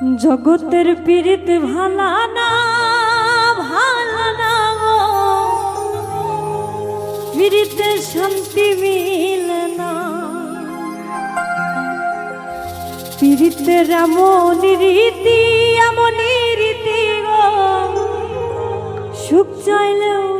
জগতের পীড়িত ভালা না ভালা না শান্তি মিলে না। পীড়িতের এমন রীতি এমন রীতি গো। সুখ চাইলেও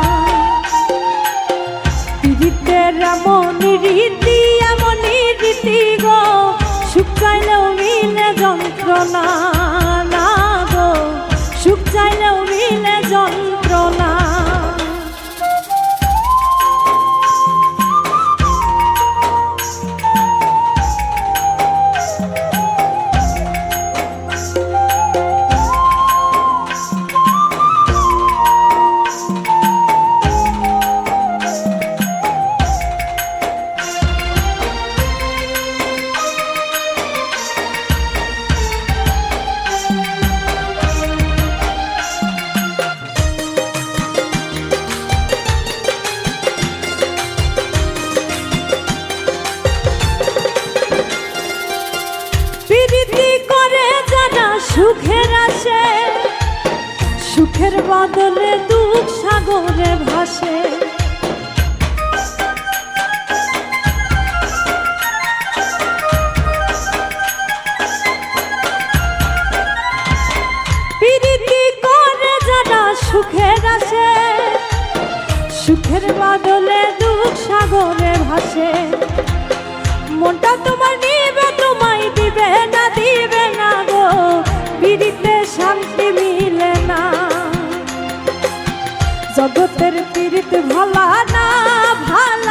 পীড়িতের এমন রীতি এমন রীতি গো সুখ চাইলেও যন্ত্রণা। সুখের আসে সুখের বদলে দুঃখ সাগরে ভাসে। সুখের আসে সুখের বদলে দুঃখ সাগরে ভাসে। জগতের পীড়িত ভালা না ভালা।